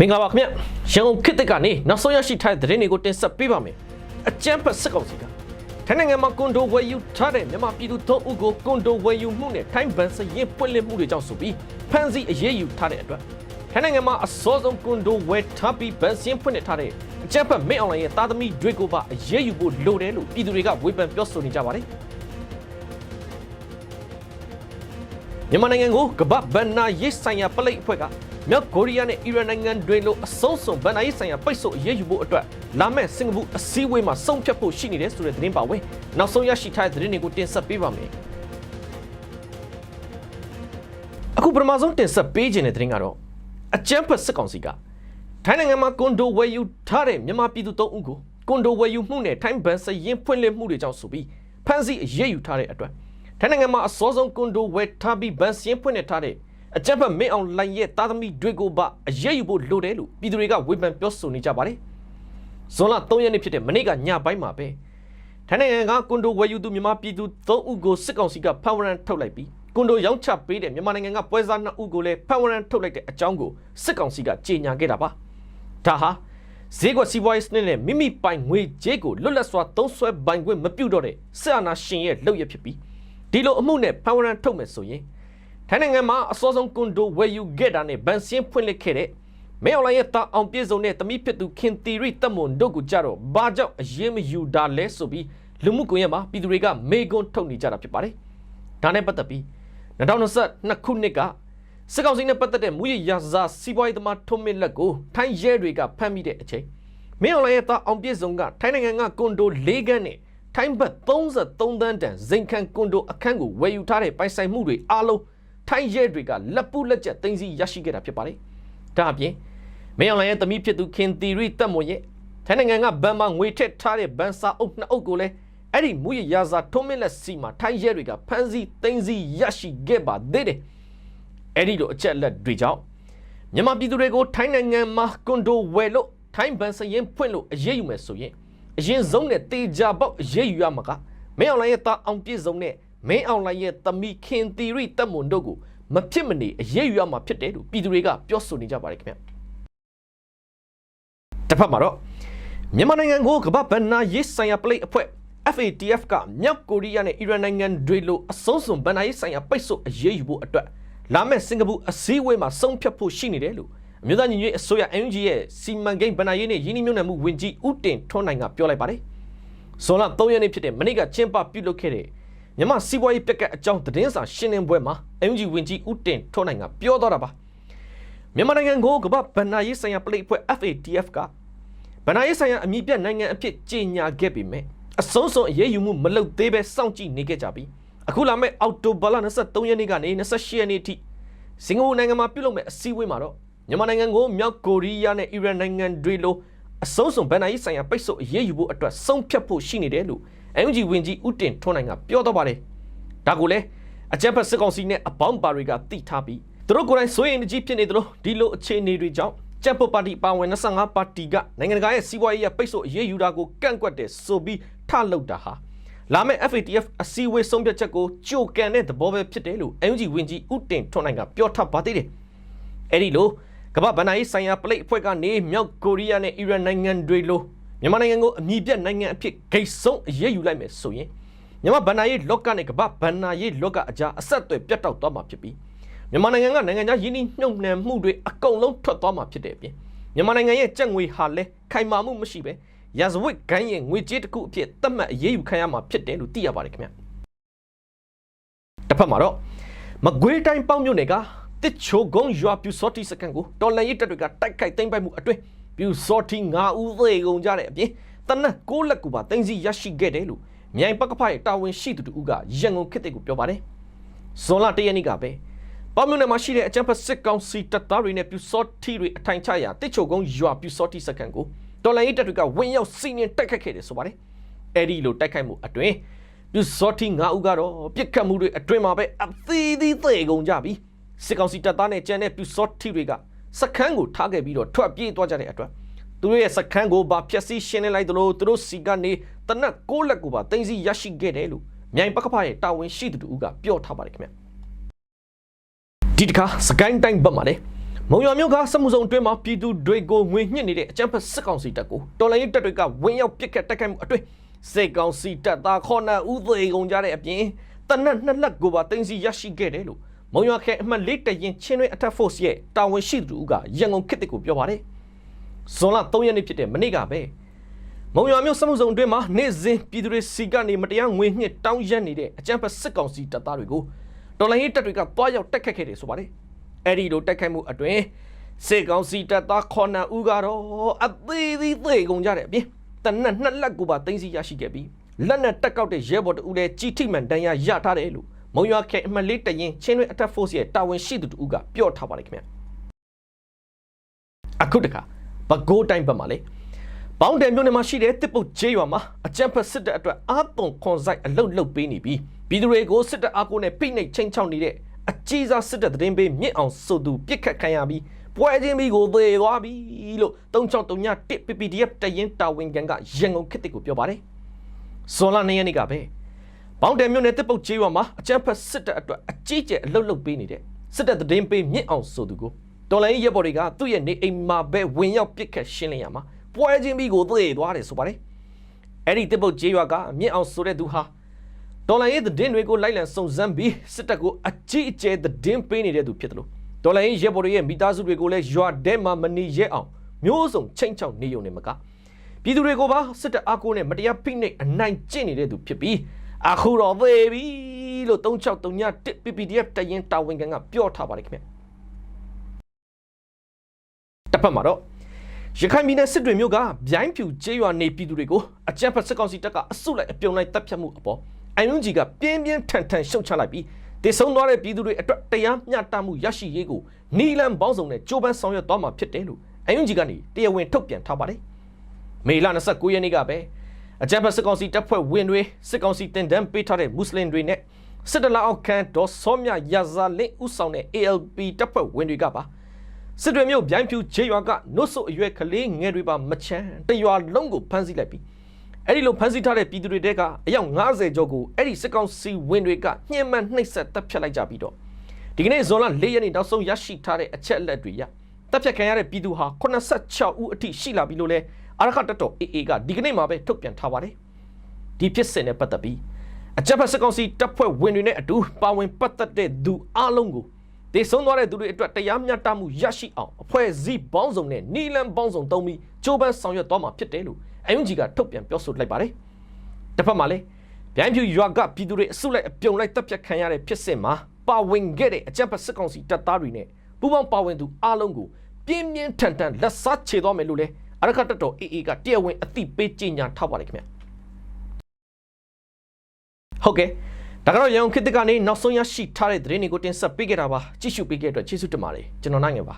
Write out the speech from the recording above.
မင်္ဂလာပါခင်ဗျရန်ကုန်ခေတ်သစ်ကနေနောက်ဆုံးရရှိထားတဲ့သတင်းတွေကိုတင်ဆက်ပေးပါမယ်အကြမ်းဖက်စစ်ကောင်စီကထိုင်းနိုင်ငံမှာကွန်ဒိုဝယ်ယူထားတဲ့မြန်မာပြည်သူသုံးဦးကိုကွန်ဒိုဝယ်ယူမှုနဲ့ထိုင်းဗန်စရင်ပွင့်လင်းမှုတွေကြောင့်ဆိုပြီးဖမ်းဆီးအရေးယူထားတဲ့အတွက်ထိုင်းနိုင်ငံမှာအစောဆုံးကွန်ဒိုဝယ်ထားပြီးဗန်စရင်ဖွင့်နေထားတဲ့အကြမ်းဖက်မင်းအွန်လိုင်းရဲ့သားသမီးတွေကိုပါအရေးယူဖို့လိုတယ်လို့ပြည်သူတွေကဝေဖန်ပြောဆိုနေကြပါတယ်မြန်မာနိုင်ငံကိုကမ္ဘာဗန်နာရေးဆိုင်ရာပလိတ်အဖွဲ့က မြောက်ကိုရီးယားနဲ့အီရန်နိုင်ငံတွေလိုအဆုံးစွန်ဗန်နာရေးဆိုင်ရာပိတ်ဆို့အရေးယူဖို့အတွက်လာမယ့်စင်ကာပူအစည်းအဝေးမှာဆုံးဖြတ်ဖို့ရှိနေတယ်ဆိုတဲ့သတင်းပါဝင်နောက်ဆုံးရရှိထားတဲ့သတင်းတွေကိုတင်ဆက်ပေးပါမယ်အခုပထမဆုံးတင်ဆက်ပေးခြင်းတဲ့သတင်းကတော့အကြမ်းဖက်စစ်ကောင်စီကထိုင်းနိုင်ငံမှာကွန်ဒိုဝယ်ယူထားတဲ့မြန်မာပြည်သူ၃ဦးကိုကွန်ဒိုဝယ်ယူမှုနဲ့ထိုင်းဘန်စရင်ဖွင့်လှစ်မှုတွေကြောင့်ဆိုပြီးဖမ်းဆီးအရေးယူထားတဲ့အတွက်ထိုင်းနိုင်ငံမှာအစောဆုံးကွန်ဒိုဝယ်ထားပြီးဘန်စရင်ဖွင့်နေထားတဲ့ အကြမ်းဖက်မင်းအောင်လိုင်ရဲ့သားသမီးတွေကိုပါအရေးယူဖို့လိုတယ်လို့ပြည်သူတွေကဝေဖန်ပြောဆိုနေကြပါတယ်။ဇွန်လ3ရက်နေ့ဖြစ်တဲ့မနေ့ကညပိုင်းမှာပဲထိုင်းနိုင်ငံကကွန်ဒိုဝယ်ယူသူမြန်မာပြည်သူ3ဦးကိုစစ်ကောင်စီကဖမ်းဝရမ်းထုတ်လိုက်ပြီးကွန်ဒိုရောင်းချပေးတဲ့မြန်မာနိုင်ငံကပွဲစား2ဦးကိုလည်းဖမ်းဝရမ်းထုတ်လိုက်တဲ့အကြောင်းကိုစစ်ကောင်စီကကြေညာခဲ့တာပါ။ဒါဟာဈေးကွက်စီးပွားရေးစနစ်နဲ့မိမိပိုင်ငွေကြေးကိုလွတ်လပ်စွာသုံးစွဲပိုင်ခွင့်မပြုတော့တဲ့စစ်အာဏာရှင်ရဲ့လုပ်ရဖြစ်ပြီးဒီလိုအမှုနဲ့ဖမ်းဝရမ်းထုတ်မယ်ဆိုရင် ထိုင်းနိုင်ငံမှာအစောဆုံးကွန်ဒိုဝယ်ယူခဲ့တာနဲ့ဗန်စင်းဖွင့်လှစ်ခဲ့တဲ့မဲအွန်လိုင်းရဲ့တာအောင်ပြေဆုံးတဲ့တမိဖြစ်သူခင်တီရီတက်မွန်တို့ကိုကြတော့ဘာကြောင့်အရေးမယူတာလဲဆိုပြီးလူမှုကွန်ရက်မှာပြည်သူတွေကမေကွန်းထုတ်နေကြတာဖြစ်ပါတယ်။ဒါနဲ့ပတ်သက်ပြီး2022ခုနှစ်ကစစ်ကောင်စီနဲ့ပတ်သက်တဲ့မူရရာဇာစီးပွားရေးသမားထုံးမစ်လက်ကိုထိုင်းရဲတွေကဖမ်းမိတဲ့အချိန်မဲအွန်လိုင်းရဲ့တာအောင်ပြေဆုံးကထိုင်းနိုင်ငံကကွန်ဒို၄ခန်းနဲ့ထိုင်းဘတ်33တန်းတန်ဇိမ်ခံကွန်ဒိုအခန်းကိုဝယ်ယူထားတဲ့ပိုင်ဆိုင်မှုတွေအားလုံး ထိုင်းရဲတွေကလက်ပုလက်ချက်တင်စီရရှိခဲ့တာဖြစ်ပါတယ်။ဒါအပြင်မင်းအောင်လိုင်ရဲ့သမီးဖြစ်သူခင်တီရီတက်မွန်ရဲ့ထိုင်းနိုင်ငံကဘန်မှာငွေထက်ထားတဲ့ဘန်စာအုပ်နှစ်အုပ်ကိုလည်းအဲ့ဒီမူရရာဇာထုံးမင်းလက်စီမှာထိုင်းရဲတွေကဖမ်းဆီးတင်စီရရှိခဲ့ပါသေးတယ်။အဲ့ဒီလိုအချက်လက်တွေကြောင့်မြန်မာပြည်သူတွေကိုထိုင်းနိုင်ငံမှာကွန်ဒိုဝယ်လို့ထိုင်းဘန်စရင်ဖွင့်လို့အရေးယူမယ်ဆိုရင်အရင်ဆုံးနဲ့တေချာပေါက်အရေးယူရမှာကမင်းအောင်လိုင်ရဲ့တာအောင်ပြည့်စုံတဲ့ မင်းအောင်လိုင်ရဲ့သမီးခင်တီရီတက်မွန်တို့ကိုမဖြစ်မနေအရေးယူရမှာဖြစ်တယ်လို့ပြည်သူတွေကပြောဆိုနေကြပါတယ်ခင်ဗျတစ်ဖက်မှာတော့မြန်မာနိုင်ငံကိုကမ္ဘာဗန်နာရေးဆိုင်ရာပလိတ်အဖွဲ့ FATF ကမြောက်ကိုရီးယားနဲ့အီရန်နိုင်ငံတွေလိုအဆုံးစွန်ဗန်နာရေးဆိုင်ရာပိတ်ဆို့အရေးယူဖို့အတွက်လာမယ့်စင်ကာပူအစည်းအဝေးမှာဆုံးဖြတ်ဖို့ရှိနေတယ်လို့အမျိုးသားညီညွတ်ရေးအစိုးရ NUG ရဲ့စီမံကိန်းဗန်နာရေးနဲ့ယင်းနှိမ့်မြုံနယ်မှုဝန်ကြီးဦးတင်ထွန်းနိုင်ကပြောလိုက်ပါတယ်။ဇွန်လ3ရက်နေ့ဖြစ်တဲ့မနေ့ကကျင်းပပြုလုပ်ခဲ့တဲ့ မြန်မာစီးပွားရေးပြက်ကအကြောင်းသတင်းစာရှင်းလင်းပွဲမှာ NUG ဝန်ကြီးဦးတင်ထွန်းနိုင်ကပြောတော့တာပါ။မြန်မာနိုင်ငံကိုကမ္ဘာဗန်နာရေးဆိုင်ရာပလိတ်အဖွဲ့ FATF ကဗန်နာရေးဆိုင်ရာအမည်ပြနိုင်ငံအဖြစ်ကြေညာခဲ့ပေမဲ့အဆုံးစွန်အရေးယူမှုမလုပ်သေးပဲစောင့်ကြည့်နေခဲ့ကြပြီးအခုလာမယ့်အောက်တိုဘာလ23ရက်နေ့ကနေ28ရက်နေ့အထိစင်ကာပူနိုင်ငံမှာပြုလုပ်မယ့်အစည်းအဝေးမှာတော့မြန်မာနိုင်ငံကိုမြောက်ကိုရီးယားနဲ့အီရန်နိုင်ငံတွေလိုအဆုံးစွန်ဗန်နာရေးဆိုင်ရာပိတ်ဆို့အရေးယူဖို့အတွက်ဆုံးဖြတ်ဖို့ရှိနေတယ်လို့ NUG ဝင်ကြီးဦးတင်ထွန်းနိုင်ကပြောတော့ပါတယ်။ဒါကိုလည်းအကြမ်းဖက်စစ်ကောင်စီနဲ့အပေါင်းပါတွေကတိထားပြီးသူတို့ကိုယ်တိုင်စိုးရိမ်ကြီးဖြစ်နေသလိုဒီလိုအခြေအနေတွေကြောင့်ကြက်ပုတ်ပါတီပါဝင်25ပါတီကနိုင်ငံတကာရဲ့စီးပွားရေးရပိတ်ဆို့အရေးယူတာကိုကန့်ကွက်တယ်ဆိုပြီးထလုပ်တာဟာလာမယ့် FATF အစည်းအဝေးဆုံးဖြတ်ချက်ကိုကြိုကန်တဲ့သဘောပဲဖြစ်တယ်လို့ NUG ဝင်ကြီးဦးတင်ထွန်းနိုင်ကပြောထားပါသေးတယ်။အဲဒီလိုကမ္ဘာဗန်နာရေးဆိုင်ရာပလိတ်အဖွဲ့ကနေမြောက်ကိုရီးယားနဲ့အီရန်နိုင်ငံတွေလို မြန်မာနိုင်ငံကိုအမြင့်ပြတ်နိုင်ငံအဖြစ်ဂိတ်ဆုံးအရေးယူလိုက်မယ်ဆိုရင်မြန်မာဗန်နာရေးလောကနဲ့ကမ္ဘာဗန်နာရေးလောကအကြားအဆက်အသွယ်ပြတ်တောက်သွားမှာဖြစ်ပြီးမြန်မာနိုင်ငံကနိုင်ငံခြားယင်းနှိမ့်နှုတ်နှံမှုတွေအကုန်လုံးထွက်သွားမှာဖြစ်တဲ့အပြင်မြန်မာနိုင်ငံရဲ့ကြက်ငွေဟာလည်းခိုင်မာမှုမရှိပဲရာဇဝတ်ဂိုင်းရဲ့ငွေကြေးတစ်ခုအဖြစ်သတ်မှတ်အရေးယူခံရမှာဖြစ်တယ်လို့သိရပါတယ်ခင်ဗျတစ်ဖက်မှာတော့မကွေးတိုင်းပေါင်းမြို့နယ်ကတစ်ချိုကုန်းရွာပြူစောတိစကန်ကိုတော်လန်ရေးတပ်တွေကတိုက်ခိုက်သိမ်းပိုက်မှုအတွင်း ပြူစောတိ9ဦးသေကုန်ကြတဲ့အပြင်တနက်6လက်ကူပါတင်စီရရှိခဲ့တယ်လို့မြိုင်ပကဖရဲ့တာဝန်ရှိသူတူကရန်ကုန်ခေတ်တဲ့ကိုပြောပါတယ်ဇွန်လ1ရက်နေ့ကပဲပေါမြို့နယ်မှာရှိတဲ့အကြံဖက်စစ်ကောင်စီတပ်သားတွေနဲ့ပြူစောတိတွေအထိုင်ချရာတစ်ချိုကုန်းရွာပြူစောတိစကန်ကိုတော်လန်ရေးတပ်တွေကဝင်းရောက်စီးနင်းတိုက်ခိုက်ခဲ့တယ်ဆိုပါတယ်အဲ့ဒီလိုတိုက်ခိုက်မှုအတွင်းပြူစောတိ9ဦးကတော့ပြစ်ခတ်မှုတွေအတွင်းမှာပဲအသီးသီးသေကုန်ကြပြီစစ်ကောင်စီတပ်သားနဲ့ကြံတဲ့ပြူစောတိတွေက စခန်းကိုထားခဲ့ပြီးတော့ထွက်ပြေးသွားကြတဲ့အတွက်သူတို့ရဲ့စခန်းကိုပါဖျက်ဆီးရှင်းလင်းလိုက်သလိုသူတို့စီကနေတနက်6လက်ကိုပါတင်စီရရှိခဲ့တယ်လို့မြိုင်ပကဖရဲ့တာဝန်ရှိသူတို့ကပြောထားပါတယ်ခင်ဗျဒီတခါစကိုင်းတိုင်းဘက်မှာလေမုံရွာမြို့ကစမှုစုံအတွင်းမှာပြည်သူတွေကိုငွေညှစ်နေတဲ့အကြမ်းဖက်စစ်ကောင်စီတပ်ကိုတော်လိုင်းရေးတပ်တွေကဝင်းရောက်ပစ်ခတ်တိုက်ခိုက်မှုအတွင်းစစ်ကောင်စီတပ်သားခေါနာဦးသေးကုန်ကြတဲ့အပြင်တနက်နှစ်လက်ကိုပါတင်စီရရှိခဲ့တယ်လို့ မုံရွာခရိုင်အမှတ်၄တရင်ချင်းတွင်အထက်ဖို့စ်ရဲ့တာဝန်ရှိသူကရန်ကုန်ခေတ်တစ်ကိုပြောပါတယ်ဇွန်လ3ရက်နေ့ဖြစ်တဲ့မနေ့ကပဲမုံရွာမြို့စမှုစုံအတွင်းမှာနေ့စဉ်ပြည်သူတွေစီကနေမတရားငွေညှစ်တောင်းရက်နေတဲ့အကြမ်းဖက်စစ်ကောင်စီတပ်သားတွေကိုတော်လိုင်းရေးတပ်တွေကတွားရောက်တိုက်ခတ်ခဲ့တယ်ဆိုပါတယ်အဲ့ဒီလိုတိုက်ခိုက်မှုအတွင်စေကောင်စီတပ်သားခေါနန်ဦးကတော့အသေးသေးသေးကုန်ကြတဲ့အပြင်တနက်နှစ်လက်ကိုပါသိမ်းဆီးရရှိခဲ့ပြီးလက်နဲ့တက်ကောက်တဲ့ရဲဘော်တူလည်းကြီးထိမှန်တန်းရရထားတယ်လို့ မုံရွာခဲအမှတ်လေးတရင်ချင်းတွင်အထက်ဖို့စ်ရဲ့တာဝန်ရှိသူတူကပြောထားပါတယ်ခင်ဗျအခုတခါဘကိုးတိုင်းဘက်မှာလေပေါင်းတယ်မြို့နယ်မှာရှိတဲ့တစ်ပုတ်ကျေးရွာမှာအကြံဖက်စစ်တပ်အတွက်အာသွန်ခွန်ဆိုင်အလုတ်လုတ်ပေးနေပြီးပြည်သူတွေကိုစစ်တပ်အားကိုနဲ့ဖိနှိပ်ချင်းချောက်နေတဲ့အကြီးစားစစ်တပ်သတင်းပေးမြင့်အောင်ဆိုသူပြစ်ခတ်ခံရပြီးပွဲချင်းပြီးကိုသေသွားပြီလို့3631 PPDF တရင်တာဝန်ခံကရန်ကုန်ခေတ်တစ်ကိုပြောပါတယ်ဇွန်လ2ရက်နေ့ကပဲ ပေါင်းတယ်မြို့နယ်တစ်ပုတ်ကျေးရွာမှာအကြံဖက်စစ်တပ်အတွက်အကြီးကျယ်အလုတ်လုတ်ပေးနေတဲ့စစ်တပ်သတင်းပေးမြင့်အောင်ဆိုသူကိုတော်လိုင်းရဲဘော်တွေကသူ့ရဲ့နေအိမ်မှာပဲဝင်ရောက်ပြစ်ခတ်ရှင်းလင်းရမှာပွဲချင်းပြီးကိုသေသွားတယ်ဆိုပါတယ်အဲ့ဒီတစ်ပုတ်ကျေးရွာကမြင့်အောင်ဆိုတဲ့သူဟာဒေါ်လာရေးသတင်းတွေကိုလိုက်လံစုံစမ်းပြီးစစ်တပ်ကိုအကြီးအကျယ်သတင်းပေးနေတဲ့သူဖြစ်တယ်လို့ဒေါ်လာရေးရဲဘော်တွေရဲ့မိသားစုတွေကိုလည်းရွာထဲမှာမနေရဲအောင်မျိုးစုံချိန်ချောက်နေုံနဲ့မကပြည်သူတွေကိုပါစစ်တပ်အားကိုးနဲ့မတရားဖိနှိပ်အနိုင်ကျင့်နေတဲ့သူဖြစ်ပြီး အခုတော့သေးပြီလို့3631 PPDF တရင်တာဝန်ခံကပြောထားပါတယ်ခင်ဗျတစ်ဖက်မှာတော့ရခိုင်ပြည်နယ်စစ်တွေမြို့ကဗျိုင်းဖြူကျေးရွာနေပြည်သူတွေကိုအကြမ်းဖက်စစ်ကောင်စီတပ်ကအစုလိုက်အပြုံလိုက်တပ်ဖြတ်မှုအပေါ်အန်ယွန်ဂျီကပြင်းပြင်းထန်ထန်ရှုတ်ချလိုက်ပြီးတည်ဆုံသွားတဲ့ပြည်သူတွေအတွက်တရားမျှတမှုရရှိရေးကိုနီလန်ပေါင်းစုံနဲ့ကြိုးပမ်းဆောင်ရွက်သွားမှာဖြစ်တယ်လို့အန်ယွန်ဂျီကနေတရားဝင်ထုတ်ပြန်ထားပါတယ်။မေလ29ရက်နေ့ကပဲ အကြမ်းဖက်စစ်ကောင်စီတပ်ဖွဲ့ဝင်တွေစစ်ကောင်စီတင်ဒန်းပေးထားတဲ့မွတ်စလင်တွေနဲ့စစ်တလအောက်ခံဒေါ်စောမြရာဇာလင့်ဥဆောင်တဲ့ ALP တပ်ဖွဲ့ဝင်တွေကပါစစ်တွေမျိုးဗျိုင်းဖြူခြေရွာကနှုတ်ဆုပ်အရွယ်ကလေးငယ်တွေပါမချမ်းတရွာလုံးကိုဖမ်းဆီးလိုက်ပြီးအဲ့ဒီလိုဖမ်းဆီးထားတဲ့ပြည်သူတွေတဲကအယောက်90ကျော်ကိုအဲ့ဒီစစ်ကောင်စီဝင်တွေကညှဉ်းပန်းနှိပ်စက်တပ်ဖြတ်လိုက်ကြပြီးတော့ဒီကနေ့ဇွန်လ၄ရက်နေ့နောက်ဆုံးရရှိထားတဲ့အချက်အလက်တွေရတပ်ဖြတ်ခံရတဲ့ပြည်သူဟာ86ဦးအထိရှိလာပြီလို့လဲ အာရခတက်တော် AA ကဒီကနေ့မှာပဲထုတ်ပြန်ထားပါတယ်ဒီဖြစ်စဉ်နဲ့ပတ်သက်ပြီးအကြမ်းဖက်စစ်ကောင်စီတပ်ဖွဲ့ဝင်တွေနဲ့အတူပါဝင်ပတ်သက်တဲ့သူအလုံးကိုဒေဆုံးသွားတဲ့သူတွေအတွက်တရားမျှတမှုရရှိအောင်အဖွဲ့အစည်းပေါင်းစုံနဲ့နီလန်ပေါင်းစုံတုံးပြီးကြိုးပမ်းဆောင်ရွက်သွားမှာဖြစ်တယ်လို့အယုံကြီးကထုတ်ပြန်ပြောဆိုလိုက်ပါတယ်။တစ်ဖက်မှာလည်းဗျိုင်းဖြူရွာကပြည်သူတွေအစုလိုက်အပြုံလိုက်တပ်ဖြတ်ခံရတဲ့ဖြစ်စဉ်မှာပါဝင်ခဲ့တဲ့အကြမ်းဖက်စစ်ကောင်စီတပ်သားတွေနဲ့ပူးပေါင်းပါဝင်သူအားလုံးကိုပြင်းပြင်းထန်ထန်လက်စားချေသွားမယ်လို့လည်း အရခတ်တပ်တော် AA ကတရားဝင်အသိပေးကြေညာထားပါတယ်ခင်ဗျာ။ဟုတ်ကဲ့ဒါကတော့ရန်ကုန်ခေတ်ကနေနောက်ဆုံးရရှိထားတဲ့သတင်းတွေကိုတင်ဆက်ပေးခဲ့တာပါကြည့်ရှုပေးခဲ့တဲ့အတွက်ကျေးဇူးတင်ပါတယ်ကျွန်တော်နိုင်ငယ်ပါ